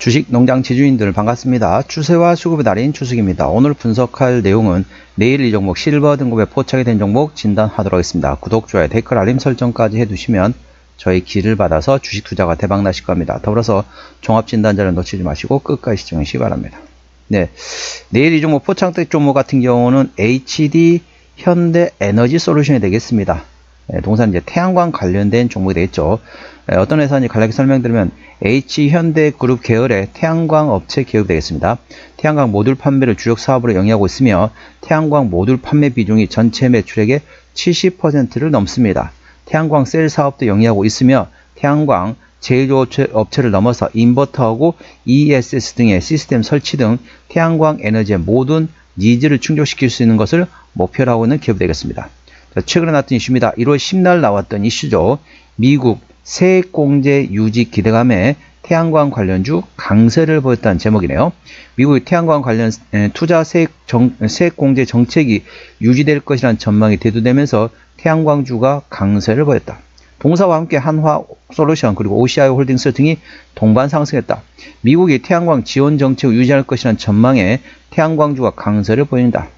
주식 농장 지주인들 반갑습니다. 추세와 수급의 달인 추석입니다. 오늘 분석할 내용은 내일 이 종목 실버 등급에 포착이 된 종목 진단하도록 하겠습니다. 구독, 좋아요, 댓글, 알림 설정까지 해두시면 저희 길을 받아서 주식 투자가 대박 나실 겁니다. 더불어서 종합 진단자를 놓치지 마시고 끝까지 시청하시기 바랍니다. 네. 내일 이 종목 포착된 종목 같은 경우는 HD 현대 에너지 솔루션이 되겠습니다. 예, 동산 이제 태양광 관련된 종목이 되겠죠. 예, 어떤 회사인지 간략히 설명드리면 H현대그룹 계열의 태양광 업체 기업이 되겠습니다. 태양광 모듈 판매를 주력 사업으로 영위하고 있으며 태양광 모듈 판매 비중이 전체 매출액의 70%를 넘습니다. 태양광 셀 사업도 영위하고 있으며 태양광 제조 업체를 넘어서 인버터하고 ESS 등의 시스템 설치 등 태양광 에너지의 모든 니즈를 충족시킬 수 있는 것을 목표로 하고 있는 기업이 되겠습니다. 자, 최근에 나왔던 이슈입니다. 1월 10날 나왔던 이슈죠. 미국 세액공제 유지 기대감에 태양광 관련주 강세를 보였다는 제목이네요. 미국의 태양광 관련 투자 세액, 정, 세액공제 정책이 유지될 것이라는 전망이 대두되면서 태양광주가 강세를 보였다. 동사와 함께 한화 솔루션 그리고 OCI 홀딩스 등이 동반 상승했다. 미국이 태양광 지원 정책을 유지할 것이라는 전망에 태양광주가 강세를 보인다.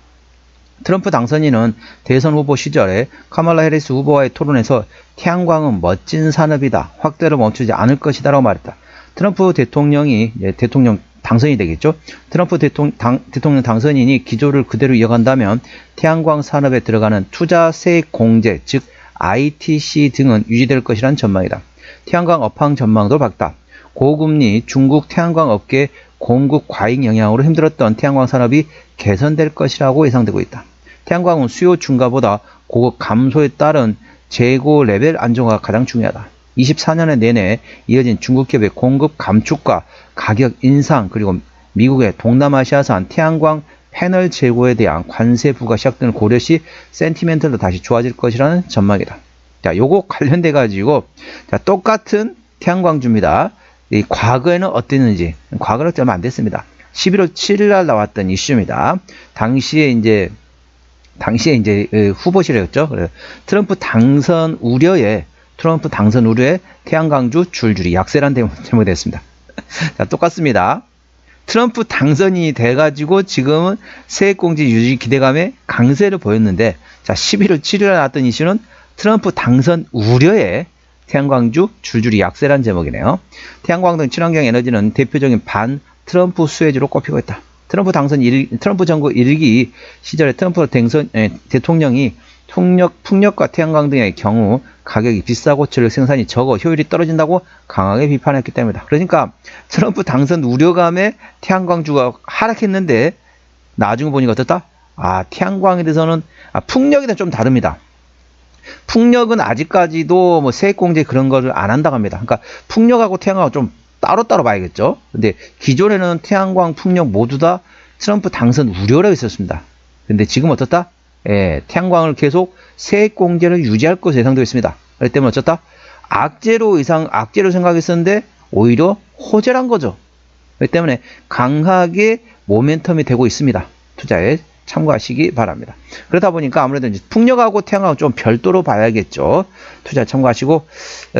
트럼프 당선인은 대선 후보 시절에 카말라 해리스 후보와의 토론에서 태양광은 멋진 산업이다. 확대로 멈추지 않을 것이다 라고 말했다. 트럼프 대통령이 대통령 당선이 되겠죠. 트럼프 대통령, 당, 대통령 당선인이 기조를 그대로 이어간다면 태양광 산업에 들어가는 투자세 공제, 즉 ITC 등은 유지될 것이란 전망이다. 태양광 업황 전망도 밝다. 고금리 중국 태양광 업계 공급 과잉 영향으로 힘들었던 태양광 산업이 개선될 것이라고 예상되고 있다. 태양광은 수요 증가보다 고급 감소에 따른 재고 레벨 안정화가 가장 중요하다. 24년에 내내 이어진 중국 기업의 공급 감축과 가격 인상 그리고 미국의 동남아시아산 태양광 패널 재고에 대한 관세 부과 시작 등을 고려 시 센티멘트도 다시 좋아질 것이라는 전망이다. 자, 요거 관련돼 가지고 자, 똑같은 태양광주입니다. 이 과거에는 어땠는지 과거는 얼마 안 됐습니다. 11월 7일 날 나왔던 이슈입니다. 당시에 이제 당시에 이제 후보실이었죠. 트럼프 당선 우려에 트럼프 당선 우려에 태양광주 줄줄이 약세란 제목이 됐습니다. 자, 똑같습니다. 트럼프 당선이 돼가지고 지금은 세액공제 유지 기대감에 강세를 보였는데 자 11월 7일에 나왔던 이슈는 트럼프 당선 우려에 태양광주 줄줄이 약세란 제목이네요. 태양광 등 친환경 에너지는 대표적인 반 트럼프 수혜주로 꼽히고 있다. 트럼프 당선 일, 트럼프 정부 일기 시절에 트럼프 댕선, 에, 대통령이 풍력, 풍력과 태양광 등의 경우 가격이 비싸고 전력 생산이 적어 효율이 떨어진다고 강하게 비판했기 때문이다. 그러니까 트럼프 당선 우려감에 태양광주가 하락했는데 나중에 보니까 어떻다? 아, 태양광에 대해서는 아, 풍력에 대해서 좀 다릅니다. 풍력은 아직까지도 뭐 세액공제 그런 거를 안 한다고 합니다. 그러니까 풍력하고 태양광은 좀 따로따로 봐야겠죠. 근데 기존에는 태양광, 풍력 모두 다 트럼프 당선 우려라고 있었습니다. 근데 지금 어떻다? 예, 태양광을 계속 세액 공제를 유지할 것으로 예상되고 있습니다. 그렇기 때문에 어쩌다? 악재로 이상, 악재로 생각했었는데 오히려 호재란 거죠. 그렇기 때문에 강하게 모멘텀이 되고 있습니다. 투자에 참고하시기 바랍니다. 그러다 보니까 아무래도 이제 풍력하고 태양하고 좀 별도로 봐야겠죠. 투자 참고하시고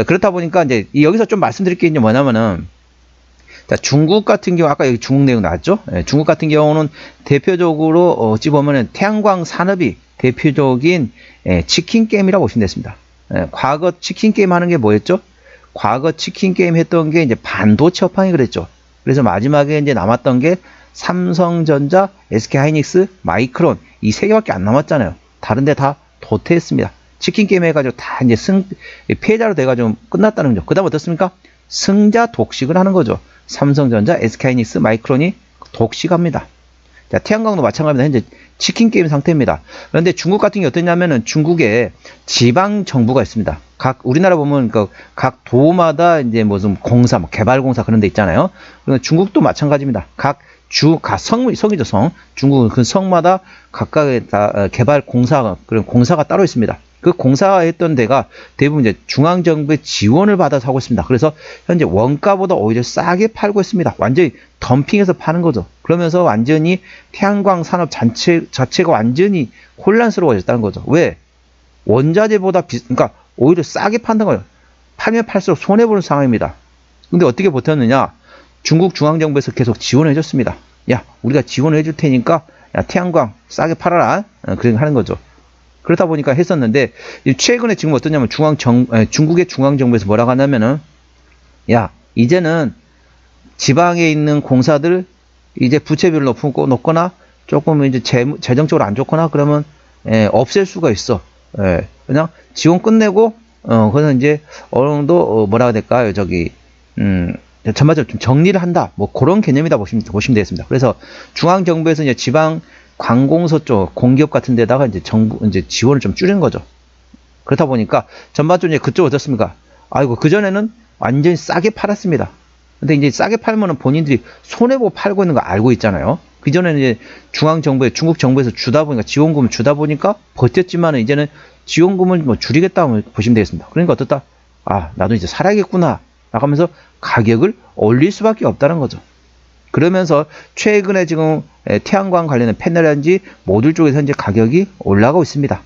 그렇다 보니까 이제 여기서 좀 말씀드릴 게 뭐냐면은 자, 중국 같은 경우 아까 여기 중국 내용 나왔죠? 예, 중국 같은 경우는 대표적으로 어찌 보면은 태양광 산업이 대표적인 예, 치킨 게임이라고 보시면 됐습니다. 예, 과거 치킨 게임 하는 게 뭐였죠? 과거 치킨 게임 했던 게 이제 반도체 업황이 그랬죠. 그래서 마지막에 이제 남았던 게 삼성전자, SK하이닉스, 마이크론 이 세 개밖에 안 남았잖아요. 다른데 다 도태했습니다. 치킨 게임 해가지고 다 이제 승 피해자로 돼가지고 끝났다는 거죠. 그다음 어떻습니까? 승자 독식을 하는 거죠. 삼성전자, SK하이닉스, 마이크론이 독식합니다. 자, 태양광도 마찬가지입니다. 현재 치킨 게임 상태입니다. 그런데 중국 같은 게 어떠냐면은 중국에 지방 정부가 있습니다. 각 우리나라 보면 그각 도마다 이제 무슨 공사, 뭐 개발 공사 그런 데 있잖아요. 그런데 중국도 마찬가지입니다. 각 주, 각 성, 성이죠, 성. 중국은 그 성마다 각각의 다 어, 개발 공사가, 그런 공사가 따로 있습니다. 그 공사했던 데가 대부분 이제 중앙정부의 지원을 받아서 하고 있습니다. 그래서 현재 원가보다 오히려 싸게 팔고 있습니다. 완전히 덤핑해서 파는 거죠. 그러면서 완전히 태양광 산업 자체, 자체가 완전히 혼란스러워졌다는 거죠. 왜? 원자재보다 비, 그러니까 오히려 싸게 판다는 거예요. 팔면 팔수록 손해보는 상황입니다. 근데 어떻게 버텼느냐? 중국 중앙정부에서 계속 지원해 줬습니다. 야, 우리가 지원해 줄 테니까 야, 태양광 싸게 팔아라. 어, 그렇게 하는 거죠. 그렇다 보니까 했었는데 이 최근에 지금 어떠냐면 중앙 정 에, 중국의 중앙 정부에서 뭐라고 하냐면은 야 이제는 지방에 있는 공사들 이제 부채비를 높고 높거나 조금 이제 재, 재정적으로 안 좋거나 그러면 예, 없앨 수가 있어. 예, 그냥 지원 끝내고 어 그래서 이제 어느 정도 어, 뭐라 해야 될까요? 저기 음 전반적으로 좀 정리를 한다. 뭐 그런 개념이다 보시면 보시면 되겠습니다. 그래서 중앙 정부에서 이제 지방 관공서 쪽 공기업 같은 데다가 이제 정부 이제 지원을 좀 줄이는 거죠. 그렇다 보니까 전반적으로 이제 그쪽 어떻습니까? 아이고 그 전에는 완전히 싸게 팔았습니다. 근데 이제 싸게 팔면은 본인들이 손해 보고 팔고 있는 거 알고 있잖아요. 그 전에는 이제 중앙 정부에 중국 정부에서 주다 보니까 지원금을 주다 보니까 버텼지만은 이제는 지원금을 뭐 줄이겠다고 보시면 되겠습니다. 그러니까 어떻다? 아 나도 이제 살아야겠구나. 나가면서 가격을 올릴 수밖에 없다는 거죠. 그러면서 최근에 지금 에, 태양광 관련된 패널인지 모듈 쪽에서 현재 가격이 올라가고 있습니다.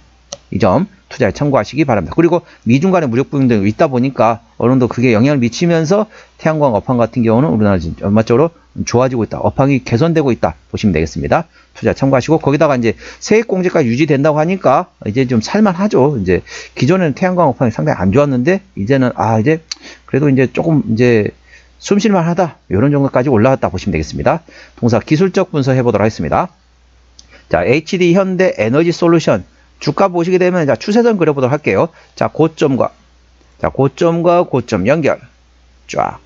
이 점 투자에 참고하시기 바랍니다. 그리고 미중 간의 무력 부분도 있다 보니까 어느 정도 그게 영향을 미치면서 태양광 업황 같은 경우는 우리나라 전반적으로 좋아지고 있다. 업황이 개선되고 있다. 보시면 되겠습니다. 투자 참고하시고 거기다가 이제 세액 공제가 유지된다고 하니까 이제 좀 살만하죠. 이제 기존에는 태양광 업황이 상당히 안 좋았는데 이제는 아 이제 그래도 이제 조금 이제 숨쉴만 하다. 이런 정도까지 올라왔다 보시면 되겠습니다. 동사 기술적 분석 해보도록 하겠습니다. 자, HD 현대 에너지 솔루션. 주가 보시게 되면 자, 추세선 그려보도록 할게요. 자, 고점과 자, 고점과 고점 연결. 쫙.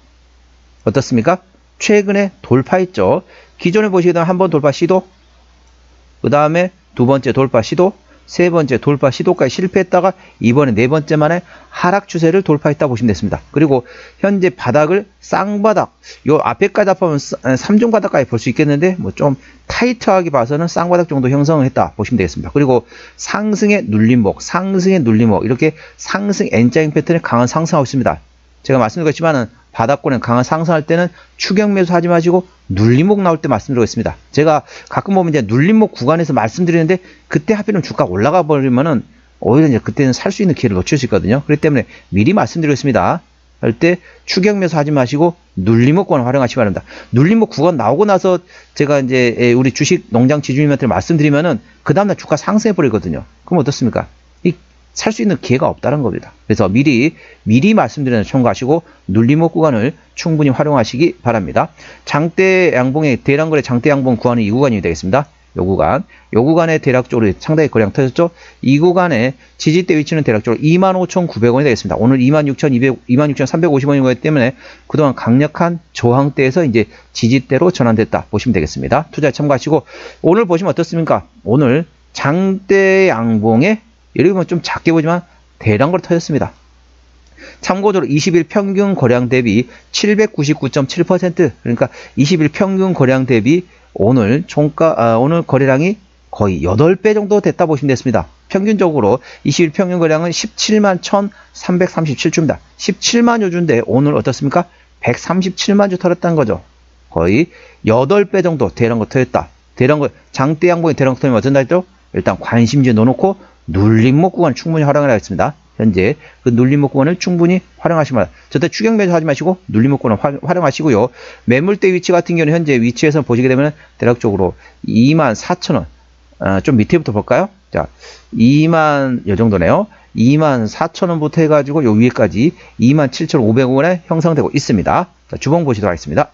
어떻습니까? 최근에 돌파했죠. 기존에 보시게 되면 한 번 돌파 시도, 그 다음에 두 번째 돌파 시도, 세 번째 돌파 시도까지 실패했다가 이번에 네 번째 만에 하락 추세를 돌파했다 보시면 됐습니다. 그리고 현재 바닥을 쌍바닥, 요 앞에까지 보면 3중 바닥까지 볼 수 있겠는데 뭐 좀 타이트하게 봐서는 쌍바닥 정도 형성을 했다 보시면 되겠습니다. 그리고 상승의 눌림목, 상승의 눌림목 이렇게 상승 N자인 패턴에 강한 상승하고 있습니다. 제가 말씀드렸지만은 바닥권에 강한 상승할 때는 추격 매수 하지 마시고 눌림목 나올 때 말씀드리고 있습니다. 제가 가끔 보면 이제 눌림목 구간에서 말씀드리는데 그때 하필이면 주가 올라가 버리면은 오히려 이제 그때는 살 수 있는 기회를 놓칠 수 있거든요. 그렇기 때문에 미리 말씀드리겠습니다. 할 때 추격 매수 하지 마시고 눌림목권을 활용하시기 바랍니다. 눌림목 구간 나오고 나서 제가 이제 우리 주식 농장 지주님한테 말씀드리면은 그 다음날 주가 상승해 버리거든요. 그럼 어떻습니까? 살 수 있는 기회가 없다는 겁니다. 그래서 미리 미리 말씀드리는 참고하시고 눌림목 구간을 충분히 활용하시기 바랍니다. 장대 양봉의 대량거래 장대 양봉 구간은 이 구간이 되겠습니다. 요 구간, 요 구간에 대략적으로 상당히 거량 터졌죠. 이 구간에 지지대 위치는 대략적으로 25,900원이 되겠습니다. 오늘 26,200, 26,350원이기 때문에 그동안 강력한 저항대에서 이제 지지대로 전환됐다 보시면 되겠습니다. 투자에 참고하시고 오늘 보시면 어떻습니까? 오늘 장대 양봉에 예를 들면 좀 작게 보지만 대량 거래 터졌습니다. 참고적으로 20일 평균 거래량 대비 799.7% 그러니까 20일 평균 거래량 대비 오늘 총가 아, 오늘 거래량이 거의 8배 정도 됐다 보시면 됐습니다. 평균적으로 20일 평균 거래량은 17만 1,337주입니다. 17만 여주인데 오늘 어떻습니까? 137만 주 털었다는 거죠. 거의 8배 정도 대량 거 터졌다. 대량 거 장대 양봉이 대량 거 터지면 어쩐다 했죠? 일단 관심지에 넣어놓고 눌림목 구간 충분히 활용을 하겠습니다. 현재 그 눌림목 구간을 충분히 활용하시면 절대 추격 매수 하지 마시고 눌림목 구간 활용하시고요. 매물대 위치 같은 경우는 현재 위치에서 보시게 되면 대략적으로 2만 4천원 어, 좀 밑에부터 볼까요? 자, 2만 요 정도네요. 2만 4천원부터 해가지고 요 위에까지 2만 7,500원에 형성되고 있습니다. 자, 주봉 보시도록 하겠습니다.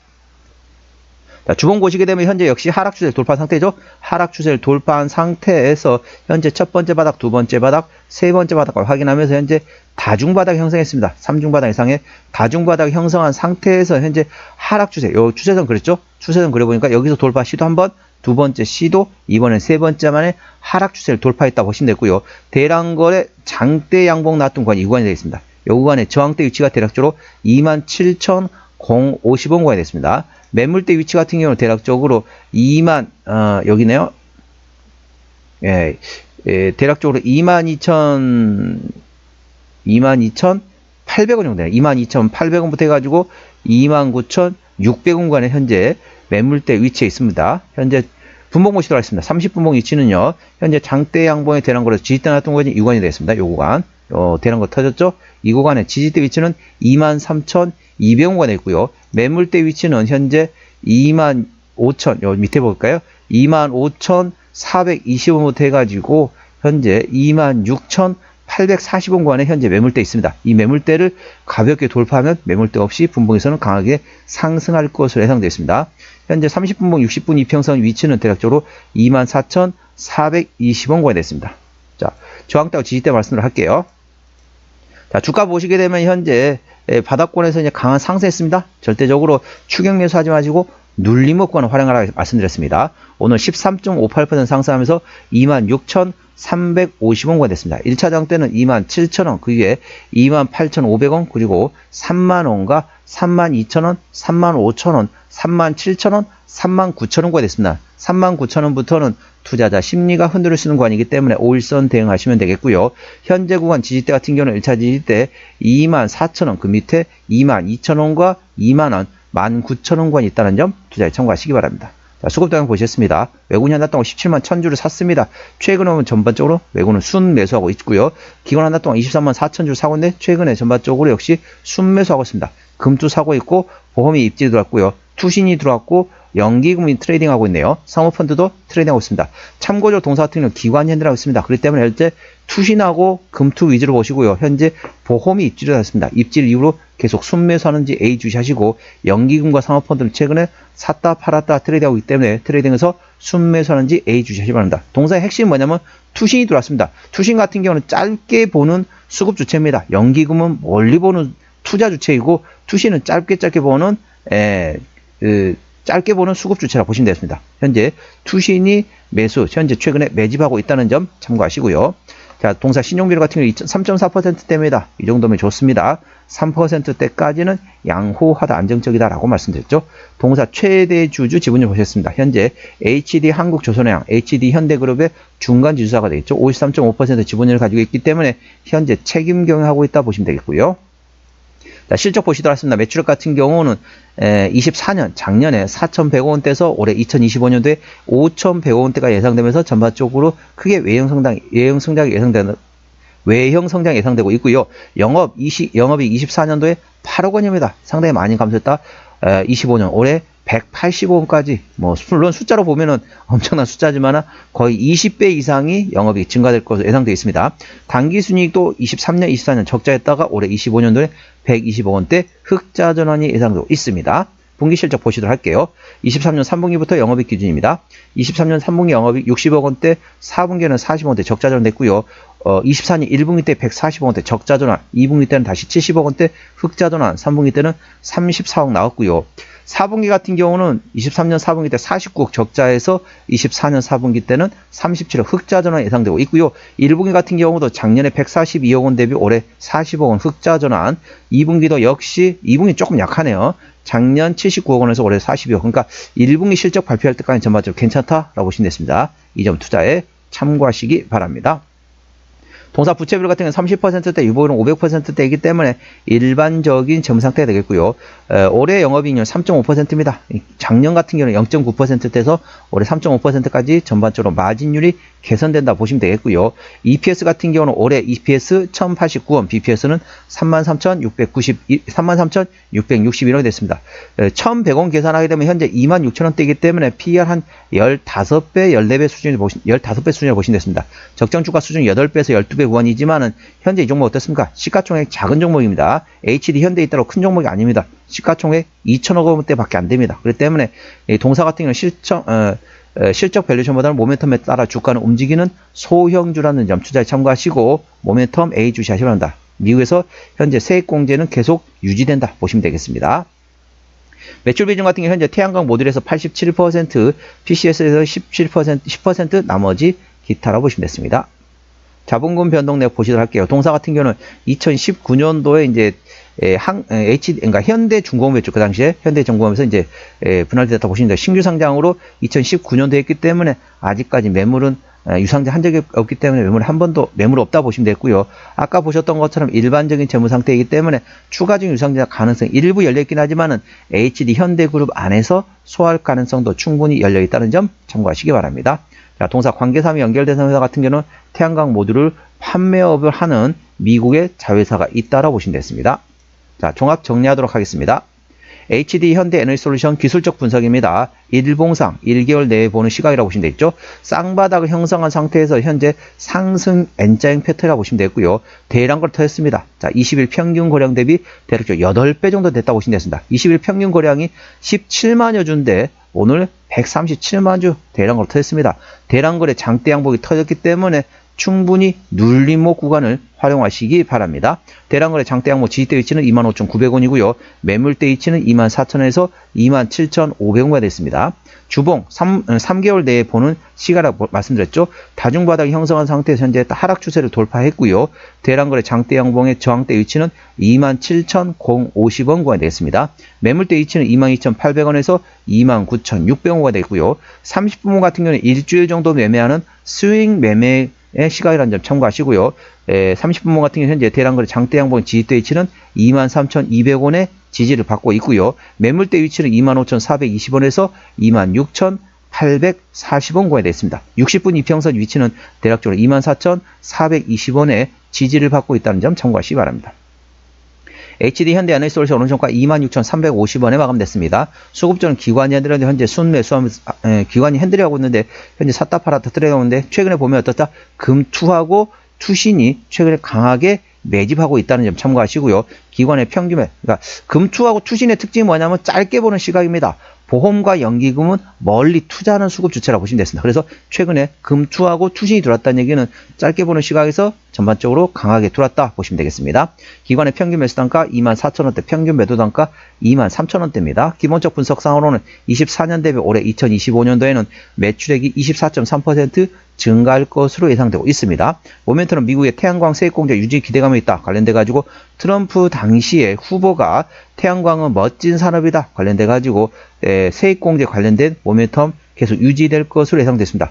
자, 주봉 보시게 되면 현재 역시 하락 추세를 돌파한 상태죠. 하락 추세를 돌파한 상태에서 현재 첫 번째 바닥, 두 번째 바닥, 세 번째 바닥을 확인하면서 현재 다중 바닥 형성했습니다. 삼중 바닥 이상의 다중 바닥 형성한 상태에서 현재 하락 추세, 요 추세선 그랬죠? 추세선 그려보니까 여기서 돌파 시도 한번, 두 번째 시도, 이번엔 세 번째 만에 하락 추세를 돌파했다 보시면 되고요. 대량거래 장대 양봉 나왔던 구간이 이 구간이 되겠습니다. 이 구간의 저항대 위치가 대략적으로 27,050원 구간이 됐습니다. 매물대 위치 같은 경우는 대략적으로 2만 어, 여기네요. 예, 예, 대략적으로 2만 2천 2만 2천 800원 정도 돼요. 2만 2천 800원부터 해가지고 2만 9천 600원 간에 현재 매물대 위치에 있습니다. 현재 분봉 보시도록 하겠습니다. 30분봉 위치는요. 현재 장대 양봉에 대한 거로 지지대 나왔던 구간이 이 구간이 되겠습니다. 요 구간. 어, 대란 거 터졌죠? 이 구간에 지지대 위치는 23,200원가 있고요. 매물대 위치는 현재 25,000, 요 밑에 볼까요? 25,420원부터 해가지고 현재 26,840원 구간에 현재 매물대 있습니다. 이 매물대를 가볍게 돌파하면 매물대 없이 분봉에서는 강하게 상승할 것으로 예상되어 있습니다. 현재 30분봉 60분 이평선 위치는 대략적으로 24,420원 구간이 됐습니다. 자, 저항대와 지지대 말씀을 할게요. 자, 주가 보시게 되면 현재 예, 바닥권에서 이제 강한 상승했습니다. 절대적으로 추격 매수하지 마시고 눌림목권을 활용하라 말씀드렸습니다. 오늘 13.58% 상승하면서 26,350원가 됐습니다. 1차 장 때는 27,000원, 그 위에 28,500원, 그리고 3만원과 32,000원, 35,000원, 37,000원, 39,000원가 됐습니다. 39,000원부터는 투자자 심리가 흔들릴 수 있는 구간이기 때문에 5일선 대응하시면 되겠고요. 현재 구간 지지대 같은 경우는 1차 지지대 24,000원, 그 밑에 22,000원과 2만원, 19,000원 구간이 있다는 점 투자에 참고하시기 바랍니다. 자, 수급당형 보셨습니다. 외국인 한달 동안 17만 1000주를 샀습니다. 최근에 보면 전반적으로 외국은 순 매수하고 있고요. 기관 한달 동안 23만 4000주를 사고 있는데 최근에 전반적으로 역시 순 매수하고 있습니다. 금투 사고 있고 보험이 입질이 들어왔고요. 투신이 들어왔고 연기금이 트레이딩하고 있네요. 사모펀드도 트레이딩하고 있습니다. 참고적으로 동사 같은 경우는 기관 현대라고 있습니다. 그렇기 때문에 현재 투신하고 금투 위주로 보시고요. 현재 보험이 입질을 했습니다. 입질 이후로 계속 순매수하는지 A 주시하시고 연기금과 사모펀드는 최근에 샀다 팔았다 트레이드하고 있기 때문에 트레이딩에서 순매수하는지 A 주시하시 기 바랍니다. 동사의 핵심은 뭐냐면 투신이 들어왔습니다. 투신 같은 경우는 짧게 보는 수급 주체입니다. 연기금은 멀리 보는 투자 주체이고 투신은 짧게 짧게 보는 에, 그, 짧게 보는 수급 주체라 보시면 되겠습니다. 현재 투신이 매수, 현재 최근에 매집하고 있다는 점 참고하시고요. 자, 동사 신용비율 같은 경우 3.4%대입니다. 이 정도면 좋습니다. 3%대까지는 양호하다, 안정적이다라고 말씀드렸죠. 동사 최대 주주 지분율 보셨습니다. 현재 HD 한국조선해양, HD 현대그룹의 중간 지주사가 되겠죠. 53.5% 지분율을 가지고 있기 때문에 현재 책임 경영하고 있다 보시면 되겠고요. 자, 실적 보시도록 하겠습니다. 매출액 같은 경우는 에, 24년 작년에 4,100원대에서 올해 2025년도에 5,100원대가 예상되면서 전반적으로 크게 외형 성장 외형 성장이 예상되는 외형 성장 예상되고 있고요. 영업 20 영업이 24년도에 8억 원입니다. 상당히 많이 감소했다. 에, 25년 올해 185원까지 뭐 물론 숫자로 보면은 엄청난 숫자지만 거의 20배 이상이 영업이 증가될 것으로 예상되어 있습니다. 단기 순이익도 23년, 24년 적자였다가 올해 25년도에 120억 원대 흑자 전환이 예상되고 있습니다. 분기 실적 보시도록 할게요. 23년 3분기부터 영업이익 기준입니다. 23년 3분기 영업이익 60억 원대, 4분기에는 40억 원대 적자 전환됐고요. 어, 24년 1분기 때 140억 원대 적자 전환, 2분기 때는 다시 70억 원대 흑자 전환, 3분기 때는 34억 나왔고요. 4분기 같은 경우는 23년 4분기 때 49억 적자에서 24년 4분기 때는 37억 흑자 전환 예상되고 있고요. 1분기 같은 경우도 작년에 142억 원 대비 올해 40억 원 흑자 전환, 2분기도 역시 2분기 조금 약하네요. 작년 79억 원에서 올해 42억. 그러니까 1분기 실적 발표할 때까지 전반적으로 괜찮다라고 보시면 됐습니다. 이 점 투자에 참고하시기 바랍니다. 동사 부채비율 같은 경우는 30%대, 유보율은 500%대이기 때문에 일반적인 재무 상태가 되겠고요. 에, 올해 영업이익률 3.5%입니다. 작년 같은 경우는 0.9%대에서 올해 3.5%까지 전반적으로 마진율이 개선된다 보시면 되겠고요. EPS 같은 경우는 올해 EPS 1089원, BPS는 33,690, 33,661원이 됐습니다. 1,100원 계산하게 되면 현재 26,000원대이기 때문에 PER 한 15배, 14배 수준을 보시, 15배 수준을 보시면 됐습니다. 적정 주가 수준 8배에서 12배 구간이지만은 현재 이 종목 어떻습니까? 시가총액 작은 종목입니다. HD 현대에 따라 큰 종목이 아닙니다. 시가총액 2천억 원대밖에 안 됩니다. 그렇기 때문에 동사 같은 경우는 실적 어, 실적 밸류션보다는 모멘텀에 따라 주가는 움직이는 소형주라는 점 투자에 참고하시고 모멘텀 A 주시하시기 바랍니다. 미국에서 현재 세액 공제는 계속 유지된다 보시면 되겠습니다. 매출 비중 같은 경우 현재 태양광 모듈에서 87%, PCS에서 17%, 10% 나머지 기타라고 보시면 됐습니다. 자본금 변동 내역 보시도록 할게요. 동사 같은 경우는 2019년도에 이제 에, 항, 에, H, 그러니까 현대중공업이었죠. 그 당시에 현대중공업에서 이제 에, 분할됐다 보시면 돼요. 신규 상장으로 2019년도에 했기 때문에 아직까지 매물은 에, 유상증 한 적이 없기 때문에 매물 한 번도 매물 없다 보시면 되고요. 아까 보셨던 것처럼 일반적인 재무 상태이기 때문에 추가적인 유상증 가능성이 일부 열려 있긴 하지만은 HD 현대그룹 안에서 소화할 가능성도 충분히 열려 있다는 점 참고하시기 바랍니다. 자, 동사 관계사미 연결된 회사 같은 경우는 태양광 모듈을 판매업을 하는 미국의 자회사가 있다라고 보시면 되겠습니다. 자, 종합 정리하도록 하겠습니다. HD 현대 에너지솔루션 기술적 분석입니다. 일봉상 1개월 내에 보는 시각이라고 보시면 되겠죠. 쌍바닥을 형성한 상태에서 현재 상승 N자형 패턴이라고 보시면 되고요. 대량 걸 터졌습니다. 자, 20일 평균 거량 대비 대략 8배 정도 됐다고 보시면 되겠습니다. 20일 평균 거량이 17만여 주인데 오늘 137만 주 대량거래 터졌습니다. 대량 거래 장대 양복이 터졌기 때문에 충분히 눌림목 구간을 활용하시기 바랍니다. 대량거래 장대 양목 지지대 위치는 25,900원이고요. 매물대 위치는 24,000원에서 27,500원가 됐습니다. 주봉 3, 3개월 내에 보는 시가라고 말씀드렸죠. 다중바닥 형성한 상태에서 현재 하락 추세를 돌파했고요. 대량거래 장대 양봉의 저항대 위치는 27,050원 구간이 되겠습니다. 매물대 위치는 22,800원에서 29,600원가 되고요. 30분봉 같은 경우는 일주일 정도 매매하는 스윙 매매 의 시각이라는 점 참고하시고요. 에, 30분봉 같은 경우 현재 대량거래 장대 양봉 지지대 위치는 23,200원의 지지를 받고 있고요. 매물대 위치는 25,420원에서 26,840원 구간이 됐습니다. 60분 이평선 위치는 대략적으로 24,420원의 지지를 받고 있다는 점 참고하시기 바랍니다. HD 현대 에너지솔루션 오른손가 26,350원에 마감됐습니다. 수급주는 기관이 핸들하는데 현재 순매 수하면서 기관이 핸들하고 있는데 현재 샀다 팔았다 들어가는데 최근에 보면 어떻다 금투하고 투신이 최근에 강하게 매집하고 있다는 점 참고하시고요. 기관의 평균에 그러니까 금투하고 투신의 특징이 뭐냐면 짧게 보는 시각입니다. 보험과 연기금은 멀리 투자하는 수급 주체라고 보시면 됐습니다. 그래서 최근에 금투하고 투신이 들어왔다는 얘기는 짧게 보는 시각에서 전반적으로 강하게 들어왔다 보시면 되겠습니다. 기관의 평균 매수 단가 24,000원대, 평균 매도 단가 23,000원대입니다. 기본적 분석 상으로는 24년 대비 올해 2025년도에는 매출액이 24.3% 증가할 것으로 예상되고 있습니다. 모멘트는 미국의 태양광 세액공제 유지 기대감이 있다 관련돼 가지고 트럼프 당시에 후보가 태양광은 멋진 산업이다 관련돼 가지고 세액공제 관련된 모멘텀 계속 유지될 것으로 예상됐습니다.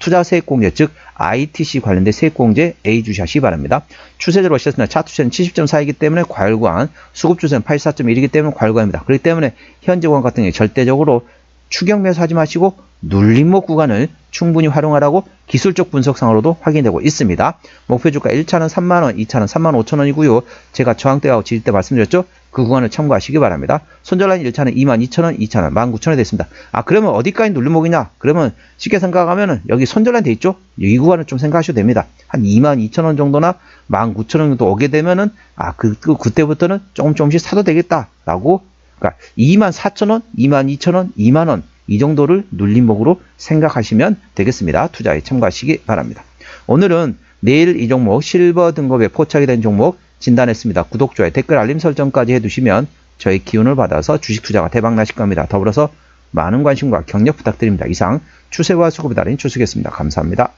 투자 세액공제 즉 ITC 관련된 세액공제 A 주시하시기 바랍니다. 추세대로 하셨습니다. 차트 추세는 70.4이기 때문에 과열관, 수급 추세는 84.1이기 때문에 과열관입니다. 그렇기 때문에 현재 구간 같은 경우 절대적으로 추격 매수하지 마시고 눌림목 구간을 충분히 활용하라고 기술적 분석상으로도 확인되고 있습니다. 목표 주가 1차는 3만원, 2차는 3만 5천원이고요. 제가 저항대하고 지지대 말씀드렸죠? 그 구간을 참고하시기 바랍니다. 손절라인 1차는 2만 2천원, 2차는 1만 9천원이 됐습니다. 아 그러면 어디까지 눌림목이냐? 그러면 쉽게 생각하면 은 여기 손절라인 돼 있죠? 이 구간을 좀 생각하셔도 됩니다. 한 2만 2천원 정도나 1만 9천원 정도 오게 되면은 아 그, 그 그때부터는 조금 조금씩 사도 되겠다라고 그러니까 2만 4천원, 2만 2천원, 2만원 이 정도를 눌림목으로 생각하시면 되겠습니다. 투자에 참고하시기 바랍니다. 오늘은 내일 이 종목 실버 등급에 포착이 된 종목 진단했습니다. 구독, 좋아요, 댓글, 알림 설정까지 해두시면 저희 기운을 받아서 주식 투자가 대박 나실 겁니다. 더불어서 많은 관심과 격려 부탁드립니다. 이상 추세와 수급이 달인 추수겠습니다. 감사합니다.